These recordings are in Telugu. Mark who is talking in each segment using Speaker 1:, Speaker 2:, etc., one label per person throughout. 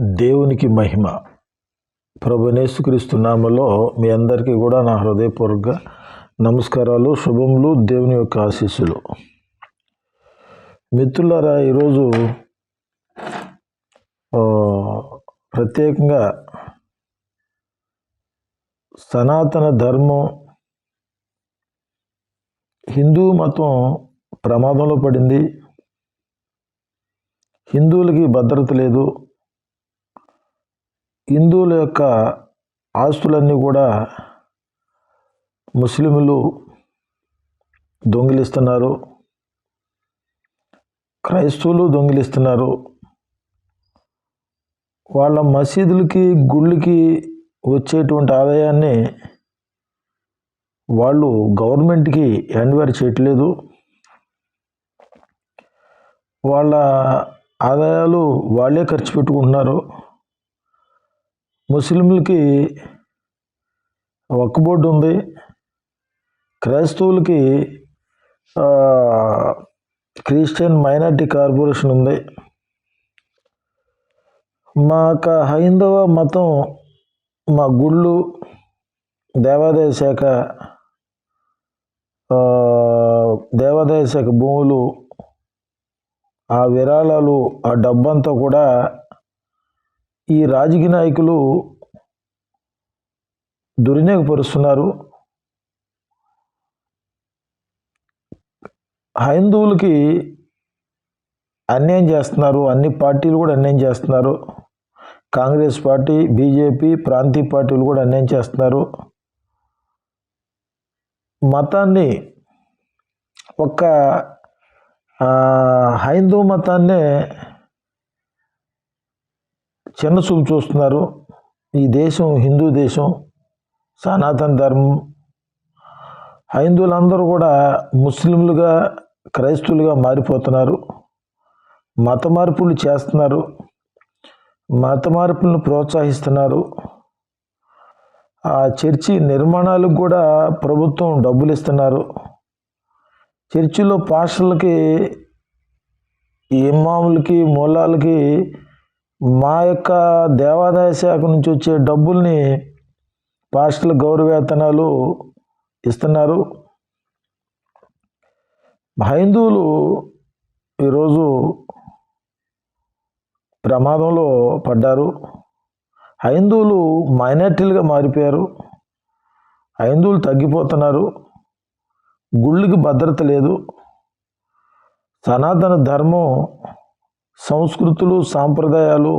Speaker 1: దేవునికి మహిమ. ప్రభునేసుక్రీస్తు నామలో మీ అందరికీ కూడా నా హృదయపూర్వక నమస్కారాలు శుభములు దేవుని యొక్క ఆశీస్సులు. మిత్రులారా ఈరోజు ప్రత్యేకంగా సనాతన ధర్మం హిందూ మతం ప్రమాదంలో పడింది. హిందువులకి భద్రత లేదు. హిందువుల యొక్క ఆస్తులన్నీ కూడా ముస్లింలు దొంగిలిస్తున్నారు. క్రైస్తవులు దొంగిలిస్తున్నారు. వాళ్ళ మసీదులకి గుళ్ళకి వచ్చేటువంటి ఆదాయాన్ని వాళ్ళు గవర్నమెంట్కి హ్యాండ్ఓవర్ చేయట్లేదు. వాళ్ళ ఆదాయాలు వాళ్ళే ఖర్చు పెట్టుకుంటున్నారు. ముస్లింలకి ఒక్క బోర్డు ఉంది. క్రైస్తవులకి క్రిస్టియన్ మైనార్టీ కార్పొరేషన్ ఉంది. మా యొక్క హైందవ మతం మా గుళ్ళు దేవాదాయ శాఖ దేవాదాయ శాఖ భూములు ఆ విరాళాలు ఆ డబ్బంతా కూడా ఈ రాజకీయ నాయకులు దుర్వినియోగపరుస్తున్నారు. హైందువులకి అన్యాయం చేస్తున్నారు. అన్ని పార్టీలు కూడా అన్యాయం చేస్తున్నారు. కాంగ్రెస్ పార్టీ బీజేపీ ప్రాంతీయ పార్టీలు కూడా అన్యాయం చేస్తున్నారు. మతాన్ని ఒక ఆ, హైందవ మతాన్నే చిన్న చూపు చూస్తున్నారు. ఈ దేశం హిందూ దేశం సనాతన ధర్మం. హైందువులందరూ కూడా ముస్లింలుగా క్రైస్తువులుగా మారిపోతున్నారు. మత మార్పులు చేస్తున్నారు. మత మార్పులను ప్రోత్సహిస్తున్నారు. ఆ చర్చి నిర్మాణాలకు కూడా ప్రభుత్వం డబ్బులు ఇస్తున్నారు. చర్చిలో పాస్టర్లకి ఇమాములకి మూలాలకి మా యొక్క దేవాదాయ శాఖ నుంచి వచ్చే డబ్బుల్ని పాస్టర్ల గౌరవేతనాలు ఇస్తున్నారు. హైందువులు ఈరోజు ప్రమాదంలో పడ్డారు. హైందువులు మైనార్టీలుగా మారిపోయారు. హైందువులు తగ్గిపోతున్నారు. గుళ్ళకి భద్రత లేదు. సనాతన ధర్మం సంస్కృతులు సాంప్రదాయాలు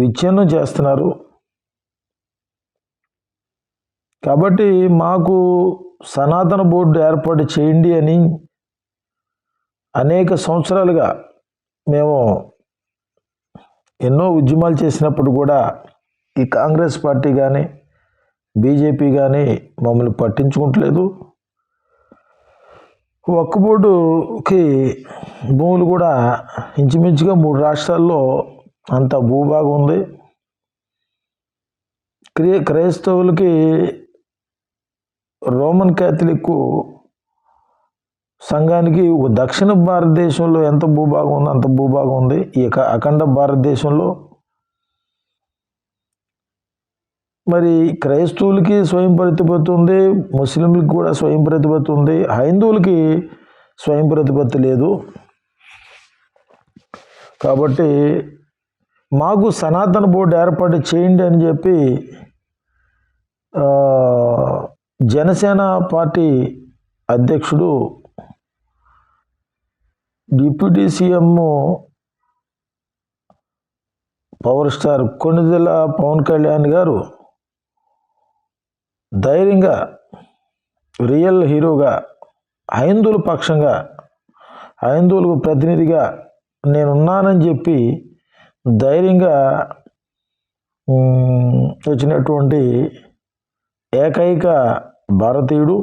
Speaker 1: విచ్ఛిన్నం చేస్తున్నారు. కాబట్టి మాకు సనాతన బోర్డు ఏర్పాటు చేయండి అని అనేక సంవత్సరాలుగా మేము ఎన్నో ఉద్యమాలు చేసినప్పుడు కూడా ఈ కాంగ్రెస్ పార్టీ కానీ బీజేపీ కానీ మమ్మల్ని పట్టించుకుంటలేదు. ఒక్క బోర్డుకి భూములు కూడా ఇంచుమించుగా మూడు రాష్ట్రాల్లో అంత భూభాగం ఉంది. క్రీ క్రైస్తవులకి రోమన్ క్యాథలిక్ సంఘానికి దక్షిణ భారతదేశంలో ఎంత భూభాగం ఉందో అంత భూభాగం ఉంది. ఈ అఖండ భారతదేశంలో మరి క్రైస్తవులకి స్వయం ప్రతిపత్తి ఉంది ముస్లింలకి కూడా స్వయం ప్రతిపత్తి ఉంది హైందువులకి స్వయం ప్రతిపత్తి లేదు. కాబట్టి మాకు సనాతన బోర్డు ఏర్పాటు చేయండి అని చెప్పి జనసేన పార్టీ అధ్యక్షుడు deputy CM power star Konidela Pawan Kalyan గారు ధైర్యంగా రియల్ హీరోగా హైందువుల పక్షంగా హైందువులకు ప్రతినిధిగా నేనున్నానని చెప్పి ధైర్యంగా వచ్చినటువంటి ఏకైక భారతీయుడు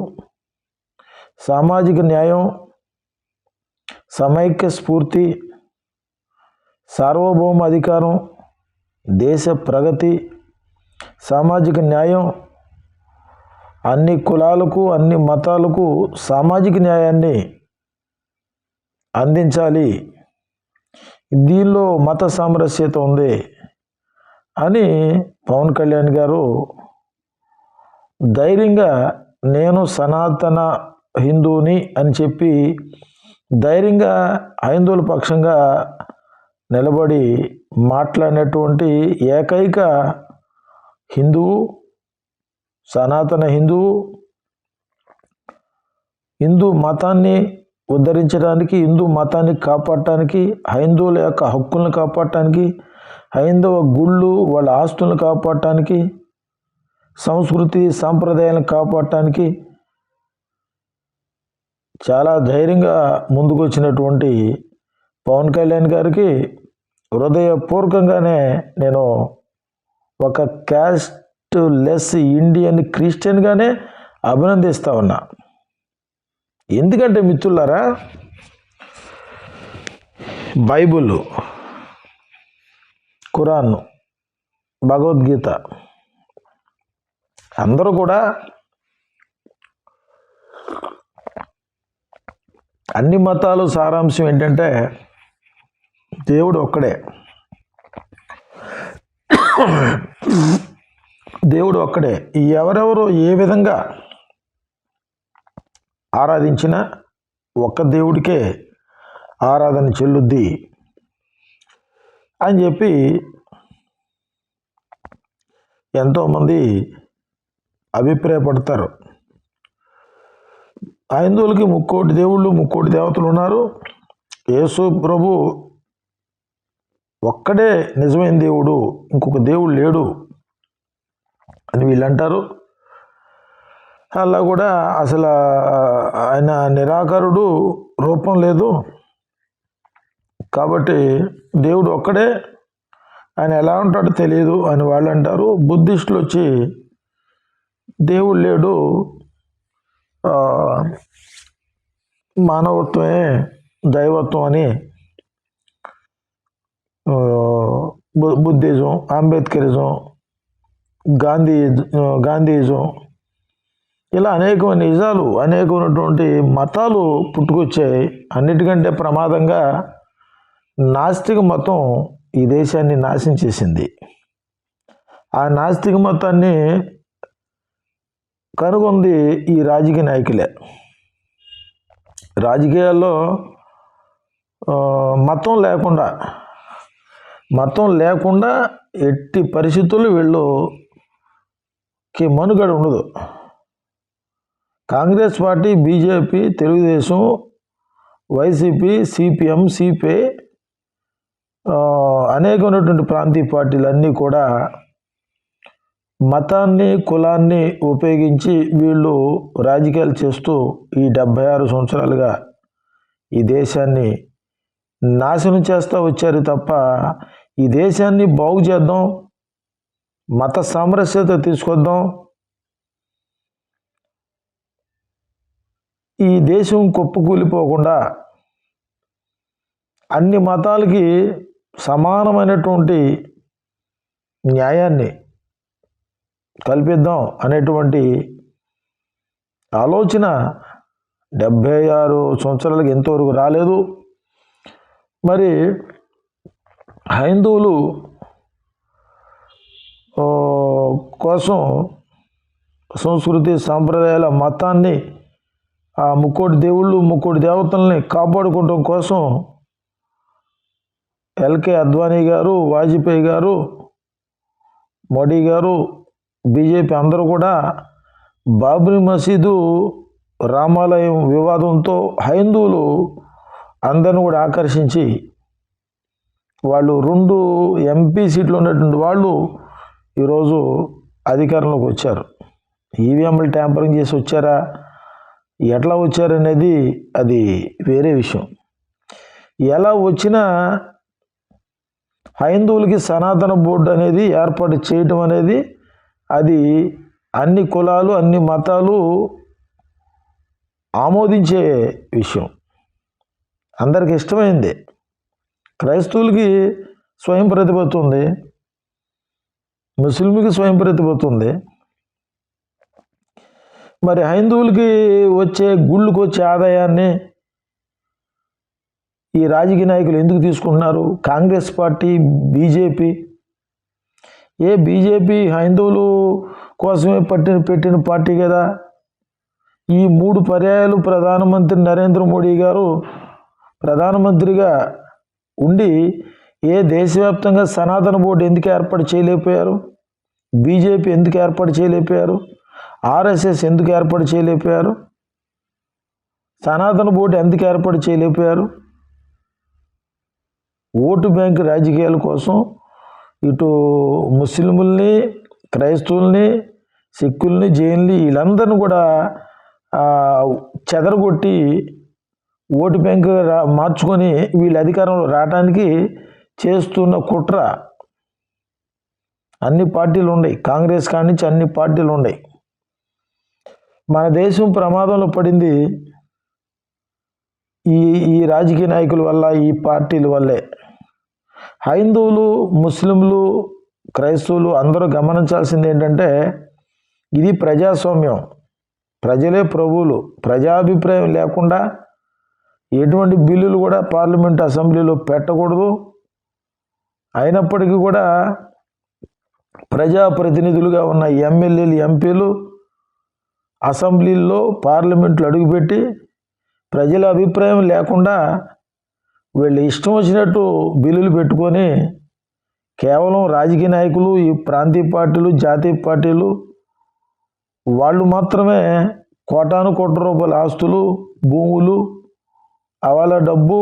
Speaker 1: సామాజిక న్యాయం సమైక్య స్ఫూర్తి సార్వభౌమ అధికారం దేశ ప్రగతి సామాజిక న్యాయం అన్ని కులాలకు అన్ని మతాలకు సామాజిక న్యాయాన్ని అందించాలి. దీనిలో మత సామరస్యత ఉంది అని పవన్ కళ్యాణ్ గారు ధైర్యంగా నేను సనాతన హిందువుని అని చెప్పి ధైర్యంగా హైందువుల పక్షంగా నిలబడి మాట్లాడినటువంటి ఏకైక హిందువు సనాతన హిందువు హిందూ మతాన్ని ఉద్ధరించడానికి హిందూ మతాన్ని కాపాడటానికి హైందువుల యొక్క హక్కులను కాపాడటానికి హైందవ గుళ్ళు వాళ్ళ ఆస్తులను కాపాడటానికి సంస్కృతి సాంప్రదాయాలను కాపాడటానికి చాలా ధైర్యంగా ముందుకొచ్చినటువంటి పవన్ కళ్యాణ్ గారికి హృదయపూర్వకంగానే నేను ఒక క్యాస్ట్ లెస్ ఇండియన్ క్రిస్టియన్గానే అభినందిస్తూ ఉన్నా. ఎందుకంటే మిత్రులారా బైబుల్ ఖురాన్ భగవద్గీత అందరూ కూడా అన్ని మతాలు సారాంశం ఏంటంటే దేవుడు ఒక్కడే. దేవుడు ఒక్కడే. ఎవరెవరు ఏ విధంగా ఆరాధించినా ఒక్క దేవుడికే ఆరాధన చెల్లుద్ది అని చెప్పి ఎంతోమంది అభిప్రాయపడతారు. హైందువులకి ముక్కోటి దేవుళ్ళు ముక్కోటి దేవతలు ఉన్నారు. యేసు ప్రభు ఒక్కడే నిజమైన దేవుడు ఇంకొక దేవుడు లేడు. అని వీళ్ళు అంటారు. అలా కూడా అసలు ఆయన నిరాకారుడు రూపం లేదు. కాబట్టి దేవుడు ఒక్కడే. ఆయన ఎలా ఉంటాడో తెలియదు అని వాళ్ళు అంటారు. బుద్ధిస్టులు వచ్చి దేవుడు లేడు. మానవత్వమే దైవత్వం అని బు- బుద్ధిజం అంబేద్కరిజం గాంధీ గాంధీజం. ఇలా అనేకమైన నిజాలు అనేకమైనటువంటి మతాలు పుట్టుకొచ్చాయి. అన్నిటికంటే ప్రమాదంగా నాస్తిక మతం ఈ దేశాన్ని నాశనం చేసింది. ఆ నాస్తిక మతాన్ని కనుగొంది ఈ రాజకీయ నాయకులే. రాజకీయాల్లో మతం లేకుండా మతం లేకుండా ఎట్టి పరిస్థితులు వీళ్ళు కి మనుగడ ఉండదు. Congress party BJP Telugu Desam YCP CPM CPI అనేక అనేకమైనటువంటి ప్రాంతీయ పార్టీలన్నీ కూడా మతాన్ని కులాన్ని ఉపయోగించి వీళ్ళు రాజకీయాలు చేస్తూ ఈ డెబ్భై ఆరు సంవత్సరాలుగా ఈ దేశాన్ని నాశనం చేస్తూ వచ్చారు తప్ప ఈ దేశాన్ని బాగు చేద్దాం మత సామరస్యత తీసుకొద్దాం. ఈ దేశం కుప్పకూలిపోకుండా అన్ని మతాలకి సమానమైనటువంటి న్యాయాన్ని కల్పిద్దాం అనేటువంటి ఆలోచన డెబ్భై ఆరు సంవత్సరాలకి ఎంతవరకు రాలేదు. మరి హైందువులు కోసం సంస్కృతి సాంప్రదాయాల మతాన్ని ఆ ముక్కోటి దేవుళ్ళు ముక్కోటి దేవతల్ని కాపాడుకోవడం కోసం ఎల్కే అద్వానీ గారు వాజ్పేయి గారు మోడీ గారు బీజేపీ అందరూ కూడా బాబ్రీ మసీదు రామాలయం వివాదంతో హైందువులు అందరిని కూడా ఆకర్షించి వాళ్ళు రెండు ఎంపీ సీట్లు ఉన్నటువంటి వాళ్ళు ఈరోజు అధికారంలోకి వచ్చారు. ఈవీఎంలు ట్యాంపరింగ్ చేసి వచ్చారా? ఎట్లా వచ్చారనేది అది వేరే విషయం. ఎలా వచ్చినా హైందువులకి సనాతన బోర్డు అనేది ఏర్పాటు చేయటం అనేది అది అన్ని కులాలు అన్ని మతాలు ఆమోదించే విషయం. అందరికి ఇష్టమైంది. క్రైస్తవులకి స్వయం ప్రతిపత్తి ఉంది. ముస్లింకి స్వయం ప్రతిపత్తి ఉంది మరి హైందువులకి వచ్చే గుళ్ళకు వచ్చే ఆదాయాన్ని ఈ రాజకీయ నాయకులు ఎందుకు తీసుకుంటున్నారు? Congress party BJP. ఏ బీజేపీ హైందువులు కోసమే పట్టిన పెట్టిన పార్టీ కదా? ఈ మూడు పర్యాయాలు ప్రధానమంత్రి నరేంద్ర మోడీ గారు ప్రధానమంత్రిగా ఉండి ఏ దేశవ్యాప్తంగా సనాతన బోర్డు ఎందుకు ఏర్పాటు చేయలేకపోయారు? బీజేపీ ఎందుకు ఏర్పాటు చేయలేకపోయారు? ఆర్ఎస్ఎస్ ఎందుకు ఏర్పాటు చేయలేకపోయారు? సనాతన బోర్డు ఎందుకు ఏర్పాటు చేయలేకపోయారు? ఓటు బ్యాంక్ రాజకీయాల కోసం ఇటు ముస్లిముల్ని క్రైస్తవుల్ని సిక్కుల్ని జైన్లు వీళ్ళందరిని కూడా చెదరగొట్టి ఓటు బ్యాంకు మార్చుకొని వీళ్ళ అధికారంలో రావడానికి చేస్తున్న కుట్ర అన్ని పార్టీలు ఉన్నాయి. కాంగ్రెస్ కాడి నుంచి అన్ని పార్టీలు ఉన్నాయి. మన దేశం ప్రమాదంలో పడింది ఈ ఈ రాజకీయ నాయకుల వల్ల ఈ పార్టీల వల్లే. హైందువులు ముస్లింలు క్రైస్తవులు అందరూ గమనించాల్సింది ఏంటంటే ఇది ప్రజాస్వామ్యం. ప్రజలే ప్రభువులు. ప్రజాభిప్రాయం లేకుండా ఎటువంటి బిల్లులు కూడా పార్లమెంట్ అసెంబ్లీలో పెట్టకూడదు. అయినప్పటికీ కూడా ప్రజాప్రతినిధులుగా ఉన్న ఎమ్మెల్యేలు ఎంపీలు అసెంబ్లీల్లో పార్లమెంట్లో అడుగుపెట్టి ప్రజల అభిప్రాయం లేకుండా వీళ్ళు ఇష్టం వచ్చినట్టు బిల్లులు పెట్టుకొని కేవలం రాజకీయ నాయకులు ఈ ప్రాంతీయ పార్టీలు జాతీయ పార్టీలు వాళ్ళు మాత్రమే కోటాను కోట్ల రూపాయల ఆస్తులు భూములు అవాల డబ్బు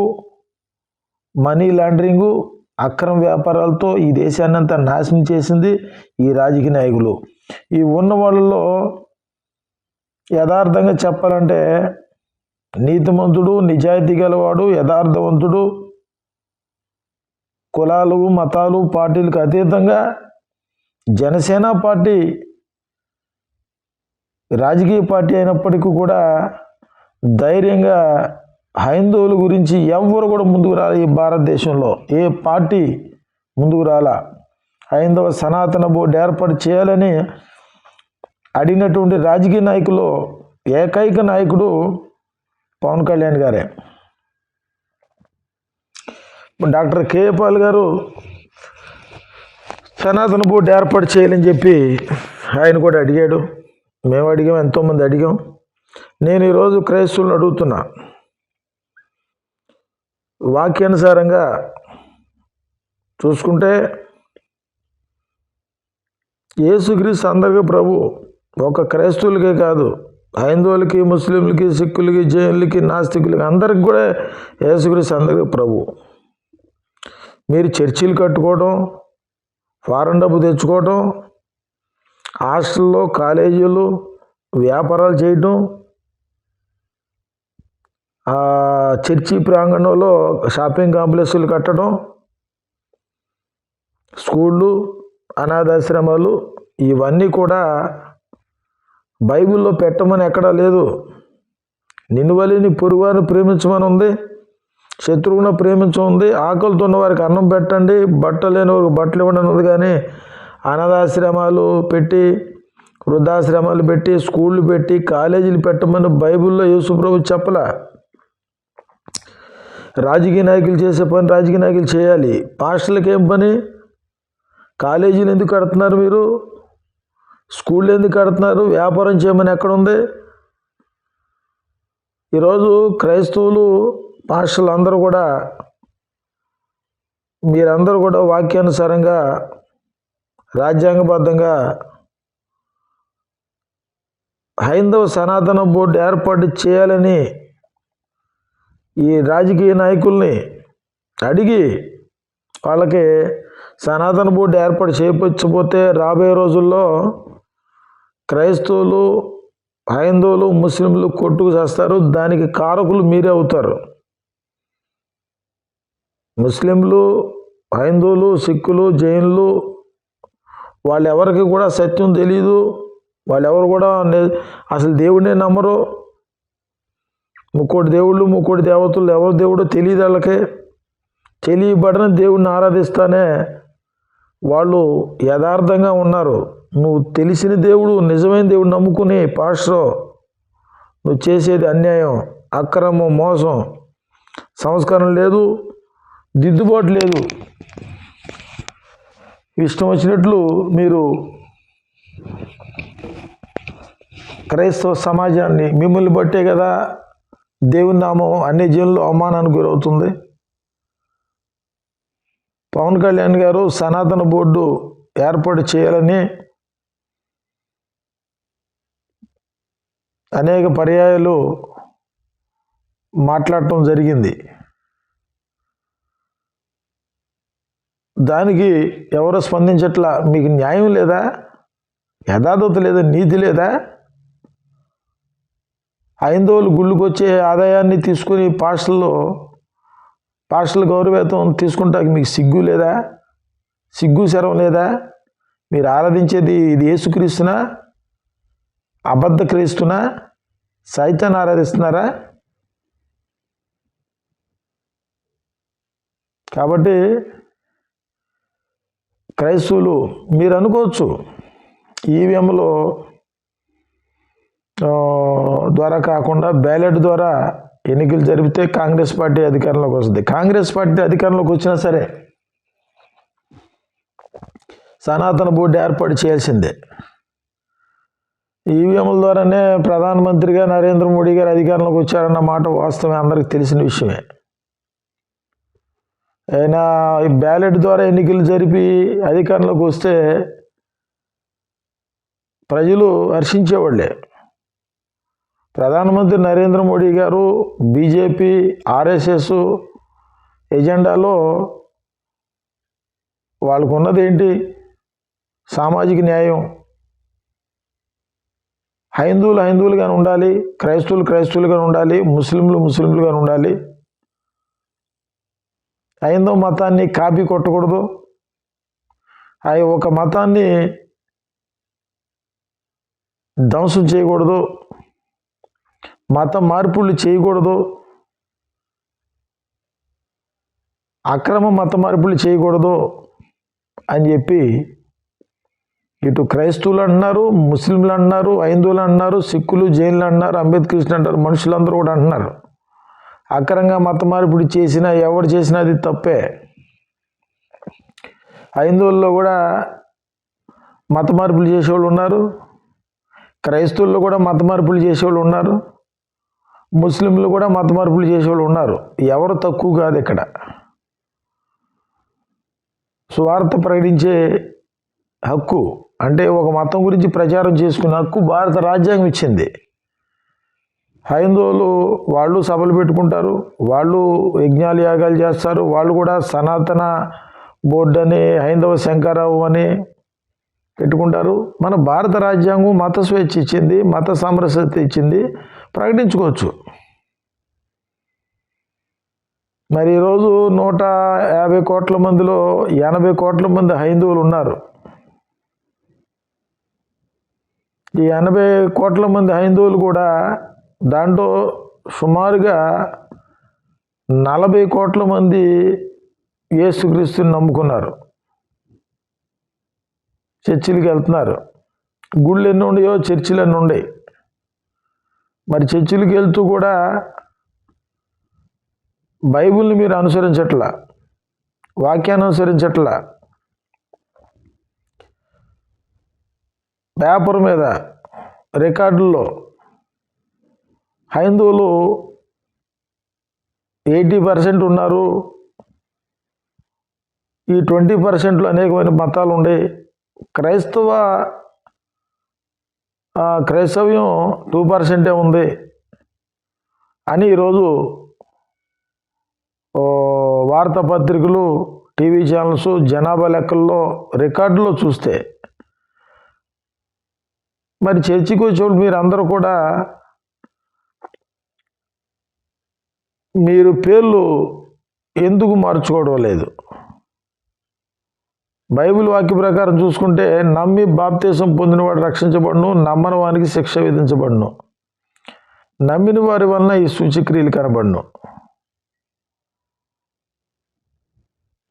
Speaker 1: మనీ లాండరింగు అక్రమ వ్యాపారాలతో ఈ దేశాన్ని అంతా నాశనం చేసింది ఈ రాజకీయ నాయకులు. ఈ ఉన్న వాళ్ళలో యథార్థంగా చెప్పాలంటే నీతిమంతుడు నిజాయితీ గలవాడు యథార్థవంతుడు కులాలు మతాలు పార్టీలకు అతీతంగా జనసేన పార్టీ రాజకీయ పార్టీ అయినప్పటికీ కూడా ధైర్యంగా హైందవుల గురించి ఎవ్వరు కూడా ముందుకు రాలే ఈ భారతదేశంలో. ఏ పార్టీ ముందుకు రాలా? హైందవ సనాతన బోర్డు ఏర్పాటు చేయాలని అడిగినటువంటి రాజకీయ నాయకులు ఏకైక నాయకుడు పవన్ కళ్యాణ్ గారే. డాక్టర్ కేపాల్ గారు సనాతన బోర్డు ఏర్పాటు చేయాలని చెప్పి ఆయన కూడా అడిగాడు. మేము అడిగాం ఎంతోమంది అడిగాం. నేను ఈరోజు క్రైస్తవులను అడుగుతున్నా. వాక్యానుసారంగా చూసుకుంటే యేసుక్రీస్తు అందరికీ ప్రభు ఒక క్రైస్తవులకే కాదు హైందువులకి ముస్లింలకి సిక్కులకి జైన్లకి నాస్తికులకి అందరికి కూడా యేసుక్రీస్తు అందరికీ ప్రభు. మీరు చర్చిలు కట్టుకోవడం ఫారెన్ డబ్బు తెచ్చుకోవడం హాస్టల్లో కాలేజీలు వ్యాపారాలు చేయటం చర్చి ప్రాంగణంలో షాపింగ్ కాంప్లెక్స్లు కట్టడం స్కూళ్ళు అనాథాశ్రమాలు ఇవన్నీ కూడా బైబిల్లో పెట్టమని ఎక్కడా లేదు. నిన్నువలిని వలి పొరుగువారిని ప్రేమించమని ఉంది శత్రువును ప్రేమించుంది ఆకలితో ఉన్న వారికి అన్నం పెట్టండి బట్టలు లేని వారికి బట్టలు ఇవ్వండి ఉంది కానీ అనాథాశ్రమాలు పెట్టి వృద్ధాశ్రమాలు పెట్టి స్కూళ్ళు పెట్టి కాలేజీలు పెట్టమని బైబిల్లో యేసుప్రభు చెప్పలా. రాజకీయ నాయకులు చేసే పని రాజకీయ నాయకులు చేయాలి. పాస్టర్లకు ఏం పని? కాలేజీలు ఎందుకు కడుతున్నారు మీరు? స్కూళ్ళు ఎందుకు కడుతున్నారు? వ్యాపారం చేయమని ఎక్కడుంది ఈరోజు క్రైస్తవులు పాస్టర్లు అందరూ కూడా మీరందరూ కూడా వాక్యానుసారంగా రాజ్యాంగబద్ధంగా హైందవ సనాతన బోర్డు ఏర్పాటు చేయాలని ఈ రాజకీయ నాయకుల్ని అడిగి వాళ్ళకి సనాతన బోర్డు ఏర్పాటు చేయించకపోతే రాబోయే రోజుల్లో క్రైస్తవులు హైందవులు ముస్లింలు కొట్టుకు చేస్తారు. దానికి కారకులు మీరే అవుతారు. ముస్లింలు హైందువులు సిక్కులు జైన్లు వాళ్ళెవరికి కూడా సత్యం తెలియదు వాళ్ళెవరు కూడా అసలు దేవుడినే నమ్మరు. ముక్కోటి దేవుళ్ళు ముక్కోటి దేవతలు ఎవరు దేవుడో తెలియదు వాళ్ళకి. తెలియబడిన దేవుడిని ఆరాధిస్తానే వాళ్ళు యథార్థంగా ఉన్నారు. నువ్వు తెలిసిన దేవుడు నిజమైన దేవుడు నమ్ముకుని పాస్టర్ నువ్వు చేసేది అన్యాయం అక్రమం మోసం. సంస్కారం లేదు దిద్దుబాటు లేదు. ఇష్టం వచ్చినట్లు మీరు క్రైస్తవ సమాజాన్ని మిమ్మల్ని బట్టే కదా దేవుని నామం అన్ని జీవుల్లో అవమానానికి గురవుతుంది. పవన్ కళ్యాణ్ గారు సనాతన బోర్డు ఏర్పాటు చేయాలని అనేక పర్యాయాలు మాట్లాడటం జరిగింది. దానికి ఎవరు స్పందించట్లా? మీకు న్యాయం లేదా? యథార్థత లేదా? నీతి లేదా? ఐందోలు గుళ్ళకి వచ్చే ఆదాయాన్ని తీసుకుని పాస్టల్లో పాస్టల్ గౌరవేతం తీసుకుంటానికి మీకు సిగ్గు లేదా? సిగ్గు శరం లేదా? మీరు ఆరాధించేది ఇది యేసుక్రీస్తునా? అబద్ధ క్రీస్తునా? సైతాన్ని ఆరాధిస్తున్నారా? కాబట్టి క్రైస్తవులు మీరు అనుకోవచ్చు ఈవీఎంలో ద్వారా కాకుండా బ్యాలెట్ ద్వారా ఎన్నికలు జరిపితే కాంగ్రెస్ పార్టీ అధికారంలోకి వస్తుంది. కాంగ్రెస్ పార్టీ అధికారంలోకి వచ్చినా సరే సనాతన బోర్డు ఏర్పాటు చేయాల్సిందే. ఈవీఎంల ద్వారానే ప్రధానమంత్రిగా నరేంద్ర మోడీ గారు అధికారంలోకి వచ్చారన్న మాట వాస్తవమే అందరికి తెలిసిన విషయమే. ఆయన ఈ బ్యాలెట్ ద్వారా ఎన్నికలు జరిపి అధికారంలోకి వస్తే ప్రజలు హర్షించేవాళ్ళే ప్రధానమంత్రి నరేంద్ర మోడీ గారు బీజేపీ ఆర్ఎస్ఎస్ ఎజెండాలో వాళ్ళకు ఉన్నది ఏంటి? సామాజిక న్యాయం. హైందువులు హైందువులుగానే ఉండాలి క్రైస్తవులు క్రైస్తవులుగా ఉండాలి ముస్లింలు ముస్లింలుగా ఉండాలి. హైందవ మతాన్ని కాపీ కొట్టకూడదు. ఆ ఒక మతాన్ని ధ్వంసం చేయకూడదు. మత మార్పులు చేయకూడదు. అక్రమ మత మార్పులు చేయకూడదు అని చెప్పి ఇటు క్రైస్తవులు అంటున్నారు ముస్లింలు అంటున్నారు హైందువులు అంటున్నారు సిక్కులు జైన్లు అంటున్నారు అంబేద్కృష్ణ అంటారు మనుషులందరూ కూడా అంటున్నారు. అక్రంగా మత మార్పిడి చేసినా ఎవరు చేసినా అది తప్పే. హైందువుల్లో కూడా మత మార్పులు చేసేవాళ్ళు ఉన్నారు. క్రైస్తవుల్లో కూడా మత మార్పులు చేసేవాళ్ళు ఉన్నారు. ముస్లింలు కూడా మత మార్పులు చేసేవాళ్ళు ఉన్నారు. ఎవరు తక్కువ కాదు ఇక్కడ. స్వార్థ ప్రకటించే హక్కు అంటే ఒక మతం గురించి ప్రచారం చేసుకునే హక్కు భారత రాజ్యాంగం ఇచ్చింది. హైందవులు వాళ్ళు సభలు పెట్టుకుంటారు వాళ్ళు యజ్ఞాలు యాగాలు చేస్తారు వాళ్ళు కూడా సనాతన బోర్డు అని హైందవ శంకరావు అని పెట్టుకుంటారు. మన భారత రాజ్యాంగం మత స్వేచ్ఛ ఇచ్చింది మత సామరస్యత ఇచ్చింది. ప్రకటించుకోవచ్చు. మరి ఈరోజు నూట యాభై కోట్ల మందిలో ఎనభై కోట్ల మంది హైందువులు ఉన్నారు. ఈ ఎనభై కోట్ల మంది హైందువులు కూడా దాంట్లో సుమారుగా నలభై కోట్ల మంది యేసుక్రీస్తుని నమ్ముకున్నారు. చర్చిలకి వెళ్తున్నారు. గుళ్ళు ఎన్ని ఉన్నాయో చర్చిలు ఎన్ని ఉన్నాయి. మరి చర్చిలకి వెళ్తూ కూడా బైబిల్ని మీరు అనుసరించట్లా వాక్యాన్ని అనుసరించట్లా పేపర్ మీద రికార్డుల్లో హైందువులు ఎయిటీ పర్సెంట్ ఉన్నారు. ఈ ట్వంటీ పర్సెంట్లో అనేకమైన మతాలు ఉండే. క్రైస్తవ క్రైస్తవ్యం టూ పర్సెంటే ఉంది. అని ఈరోజు వార్తాపత్రికలు టీవీ ఛానల్స్ జనాభా లెక్కల్లో రికార్డులో చూస్తే మరి చర్చికి వచ్చేవాళ్ళు మీరు అందరూ కూడా మీరు పేర్లు ఎందుకు మార్చుకోవడం లేదు? బైబిల్ వాక్య ప్రకారం చూసుకుంటే నమ్మి బాప్తీసం పొందినవాడు రక్షించబడును నమ్మని వానికి శిక్ష విధించబడును. నమ్మిన వారి వలన ఈ సూచక్రియలు కనబడును.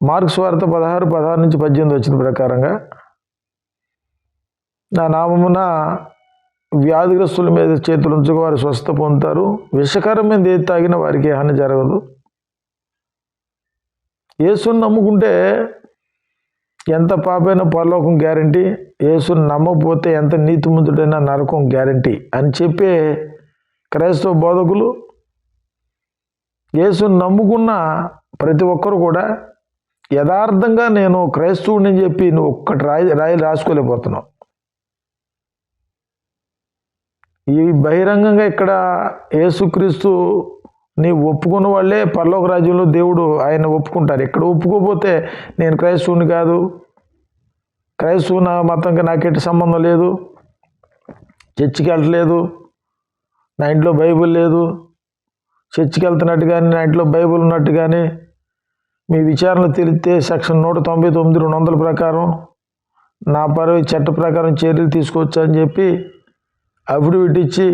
Speaker 1: మార్క్స్ వార్త పదహారు పదహారు నుంచి పద్దెనిమిది వచ్చిన ప్రకారంగా నా నామమున వ్యాధిగ్రస్తుల మీద చేతులు ఉంచుకు వారు స్వస్థ పొందుతారు. విషకరమైన ఏది తాగిన వారికి హాని జరగదు. యేసుని నమ్ముకుంటే ఎంత పాపైనా పరలోకం గ్యారంటీ యేసుని నమ్మకపోతే ఎంత నీతిమంతుడైనా నరకం గ్యారంటీ అని చెప్పే క్రైస్తవ బోధకులు యేసుని నమ్ముకున్న ప్రతి ఒక్కరు కూడా యథార్థంగా నేను క్రైస్తవుడిని చెప్పి నువ్వు ఒక్కటి రాయి రాయి రాసుకోలేకపోతున్నావు. ఈ బహిరంగంగా ఇక్కడ యేసుక్రీస్తు నీ ఒప్పుకున్న వాళ్ళే పర్లోక రాజ్యంలో దేవుడు ఆయన ఒప్పుకుంటారు. ఇక్కడ ఒప్పుకోకపోతే నేను క్రైస్తవుని కాదు. క్రైస్తవు నా మతంకి నాకెట్టి సంబంధం లేదు. చర్చికి వెళ్ళట్లేదు. నా ఇంట్లో బైబిల్ లేదు. చర్చికి వెళ్తున్నట్టు కానీ నా ఇంట్లో బైబిల్ ఉన్నట్టు కానీ మీ విచారణ తెలిస్తే సెక్షన్ నూట తొంభై తొమ్మిది రెండు వందల ప్రకారం నా పరవి చట్ట ప్రకారం చర్యలు తీసుకోవచ్చు అని చెప్పి అఫిడవిట్ ఇచ్చి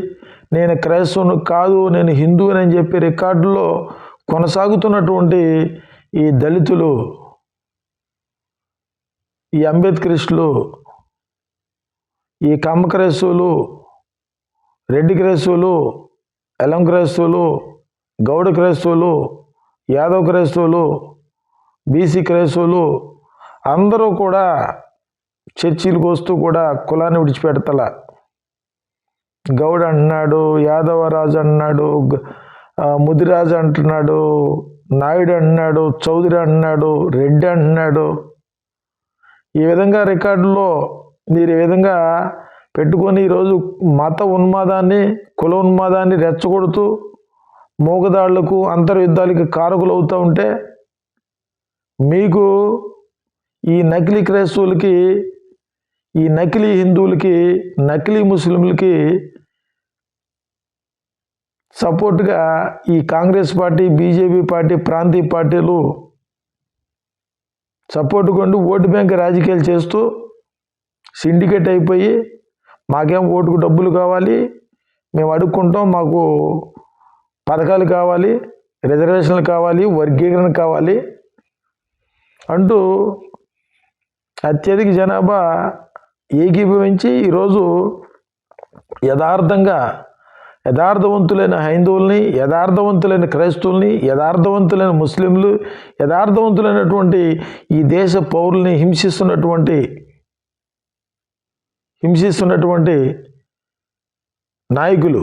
Speaker 1: నేను క్రైస్తవుని కాదు నేను హిందువుని అని చెప్పి రికార్డులో కొనసాగుతున్నటువంటి ఈ దళితులు ఈ అంబేద్కరిస్టులు ఈ కమ్మ క్రైస్తవులు రెడ్డి క్రైస్తవులు ఎలం క్రైస్తవులు గౌడ క్రైస్తవులు యాదవ్ క్రైస్తవులు బీసీ క్రైస్తవులు అందరూ కూడా చర్చీలకు వస్తూ కూడా కులాన్ని విడిచిపెడతల. గౌడ్ అంటున్నాడు యాదవరాజు అన్నాడు ముదిరాజు అంటున్నాడు నాయుడు అన్నాడు చౌదరి అన్నాడు రెడ్డి అంటున్నాడు ఈ విధంగా రికార్డులో మీరు ఈ విధంగా పెట్టుకొని ఈరోజు మత ఉన్మాదాన్ని కుల ఉన్మాదాన్ని రెచ్చగొడుతూ మూగదాళ్ళకు అంతర్యుద్ధాలకి కారకులు అవుతూ ఉంటే మీకు ఈ నకిలీ క్రైస్తవులకి ఈ నకిలీ హిందువులకి నకిలీ ముస్లింలకి సపోర్ట్గా ఈ కాంగ్రెస్ పార్టీ బీజేపీ పార్టీ ప్రాంతీయ పార్టీలు సపోర్ట్ కొండి ఓటు బ్యాంక్ రాజకీయాలు చేస్తూ సిండికేట్ అయిపోయి మాకేం ఓటుకు డబ్బులు కావాలి మేము అడుక్కుంటాం మాకు పథకాలు కావాలి రిజర్వేషన్లు కావాలి వర్గీకరణ కావాలి అంటూ అత్యధిక జనాభా ఏకీభవించి ఈరోజు యథార్థంగా యథార్థవంతులైన హైందువుల్ని యథార్థవంతులైన క్రైస్తవుల్ని యథార్థవంతులైన ముస్లింలు యథార్థవంతులైనటువంటి ఈ దేశ పౌరుల్ని హింసిస్తున్నటువంటి హింసిస్తున్నటువంటి నాయకులు